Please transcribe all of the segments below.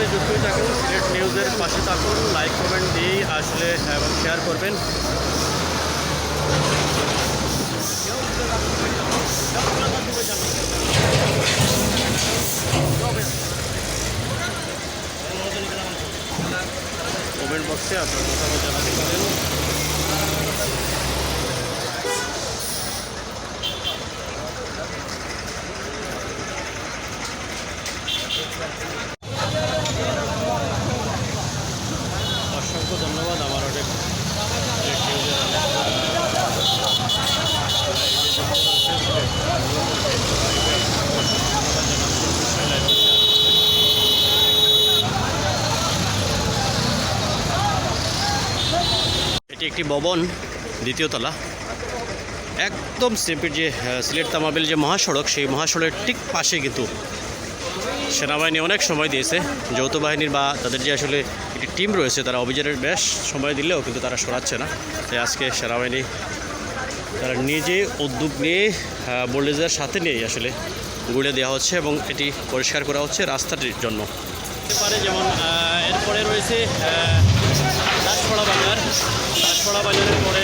সাথে যুক্তই থাকুন, সিলেট নিউজের পাশে থাকুন লাইক কমেন্ট দিয়েই আসলে, এবং শেয়ার করবেন। কমেন্ট বক্সে আপনার মতামত জানাতে পারেন। অসংখ্য ধন্যবাদ আমার অনেক সিলেট নিউজের অনেক এটি একটি ভবন, দ্বিতীয় তলা। একদম সিম্পির যে সিলেট তামাবিল যে মহাসড়ক, সেই মহাসড়কের ঠিক পাশে কিন্তু সেনাবাহিনী অনেক সময় দিয়েছে। যৌথ বাহিনীর বা তাদের যে আসলে একটি টিম রয়েছে, তারা অভিযানের বেশ সময় দিলেও কিন্তু তারা সরাচ্ছে না। তাই আজকে সেনাবাহিনী তারা নিজে উদ্যোগ নিয়ে বোল্ডেজের সাথে নিয়েই আসলে গুড়ে দেওয়া হচ্ছে এবং এটি পরিষ্কার করা হচ্ছে রাস্তাটির জন্য। পারে যেমন এরপরে রয়েছে দাসপাড়া বাজার। দাসপাড়া বাজারের পরে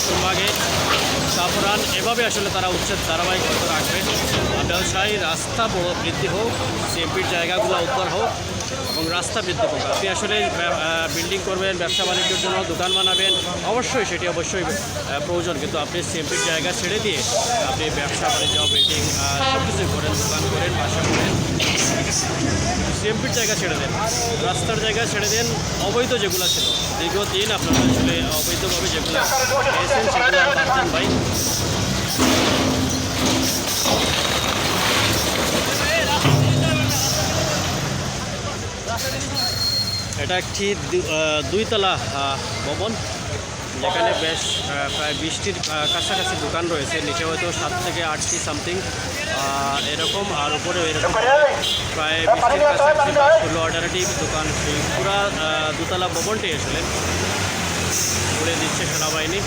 সুরমাগে সাফরান এভাবে আসলে তারা উচ্ছেদ ধারাবাহিকতা রাখবে। ব্যবসায়ী, রাস্তা বড় বৃদ্ধি হোক সিএমপির জায়গাগুলো উদ্ধার হোক এবং রাস্তা বৃদ্ধি হোক আপনি আসলে বিল্ডিং করবেন, ব্যবসা বাণিজ্যের জন্য দোকান বানাবেন, অবশ্যই সেটি অবশ্যই প্রয়োজন। কিন্তু আপনি সিএমপির জায়গা ছেড়ে দিয়ে আপনি ব্যবসা, বাণিজ্য বিল্ডিং সব কিছুই করেন, দোকান করেন, বাসা করেন। সিএমপির জায়গা ছেড়ে দেন। রাস্তার জায়গা ছেড়ে দেন, অবৈধ যেগুলো ছিল। দীর্ঘদিন আপনারা আসলে অবৈধভাবে যেগুলো ভাই। এটা একটি দুইতলা ভবন। যেখানে বেশ প্রায় বিশটির কাছাকাছি দোকান রয়েছে। নিচে হয়তো সাত থেকে আটটি সামথিং এরকম, আর উপরে এরকম। প্রায় বিশটির কাছাকাছি ষোলো আঠারোটি দোকান সেই পুরা দুতলা ভবনটি আসলে। ঘুরে দিচ্ছে সেনাবাহিনী।